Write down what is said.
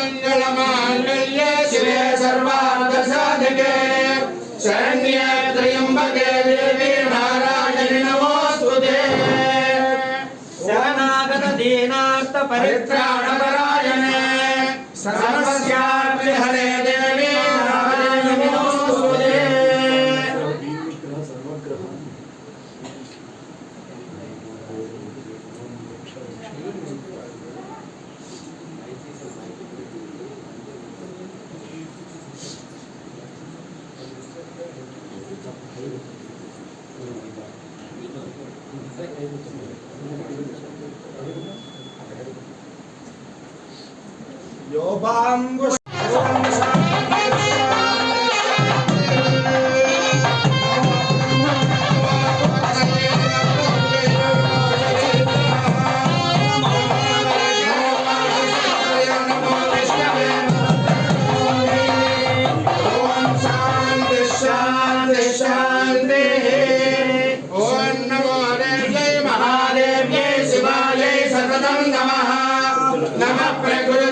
सर्वमङ्गलमाङ्गल्ये शिवे सर्वार्थसाधिके शरण्ये त्र्यम्बके देवी नारायणि नमोऽस्तु ते शरणागतदीनार्थपरित्राणपरायणे सर्व 여방고 상상 भगवन्ते ॐ नमो देव्यै महादेव्यै शिवायै सततं नमः नमः प्रकृ